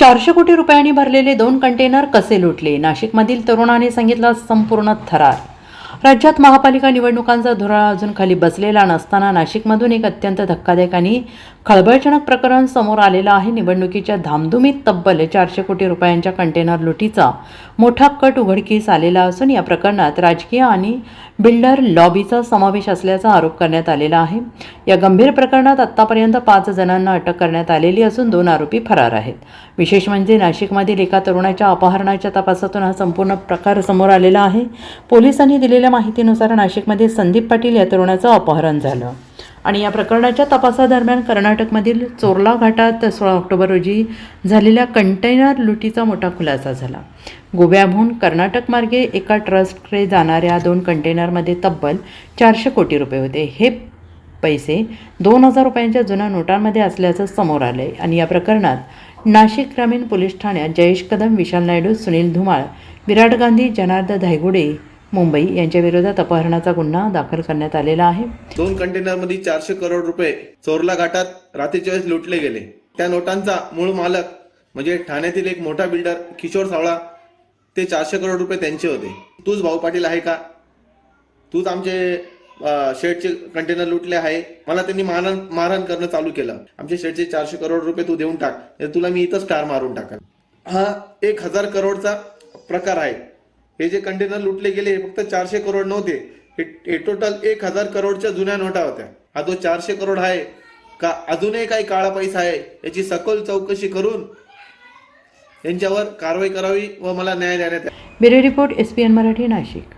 चारशे कोटी रुपयांनी भरलेले दोन कंटेनर कसे लुटले? नाशिकमधील तरुणाने सांगितला संपूर्ण थरार राज्यात महापालिका निवडणुकांचा धुराळा अजून खाली बसलेला नसताना नाशिकमधून एक अत्यंत धक्कादायक आणि खळबळजनक प्रकरण समोर आलेलं आहे. निवडणुकीच्या धामधुमीत तब्बल चारशे कोटी रुपयांच्या कंटेनर लुटीचा मोठा कट उघडकीस आलेला असून या प्रकरणात राजकीय आणि बिल्डर लॉबीचा समावेश असल्याचा आरोप करण्यात आलेला आहे. या गंभीर प्रकरणात आत्तापर्यंत पाच जणांना अटक करण्यात आलेली असून दोन आरोपी फरार आहेत. विशेष म्हणजे नाशिकमधील एका तरुणाच्या अपहरणाच्या तपासातून हा संपूर्ण प्रकार समोर आलेला आहे. पोलिसांनी दिलेल्या माहितीनुसार नाशिकमध्ये संदीप पाटील या तरुणाचं अपहरण झालं. आणि या प्रकरणाच्या तपासादरम्यान कर्नाटकमधील चोरला घाटात सोळा ऑक्टोबर रोजी झालेल्या कंटेनर लुटीचा मोठा खुलासा झाला. गोव्याहून कर्नाटक मार्गे एका ट्रस्टकडे जाणाऱ्या दोन कंटेनरमध्ये तब्बल चारशे कोटी रुपये होते. हे पैसे दोन हजार रुपयांच्या जुन्या नोटांमध्ये असल्याचं समोर आलं आहे आणि या प्रकरणात नाशिक ग्रामीण पोलीस ठाण्यात जयेश कदम विशाल नायडू सुनील धुमाळ विराट गांधी जनार्द धायगुडे मुंबई यांच्या विरोधात अपहरणाचा गुन्हा दाखल करण्यात आलेला आहे. दोन कंटेनरमध्ये चारशे करोड रुपये चोरला घाटात रात्रीच्या वेळेस लुटले गेले. त्या नोटांचा मूळ मालक म्हणजे ठाण्यातील एक मोठा बिल्डर किशोर सावळा ते चारशे करोड रुपये त्यांचे होते. तूच भाऊ पाटील आहे का? तूच आमचे शेडचे कंटेनर लुटले आहे. मला त्यांनी मारण मारहाण करणं चालू केलं. आमच्या शेडचे चारशे करोड रुपये तू देऊन टाक. तुला मी इथंच कार मारून टाकल हा एक हजार करोडचा प्रकार आहे. हे जे कंटेनर लुटले गेले हे फक्त चारशे करोड नव्हते. हे टोटल एक हजार करोडच्या जुन्या नोटा होत्या. हा जो चारशे करोड आहे का अजूनही काही काळा पैसा आहे याची सखोल चौकशी करून यांच्यावर कारवाई करावी व मला न्याय देण्यात bureau report S P N Marathi Nashik.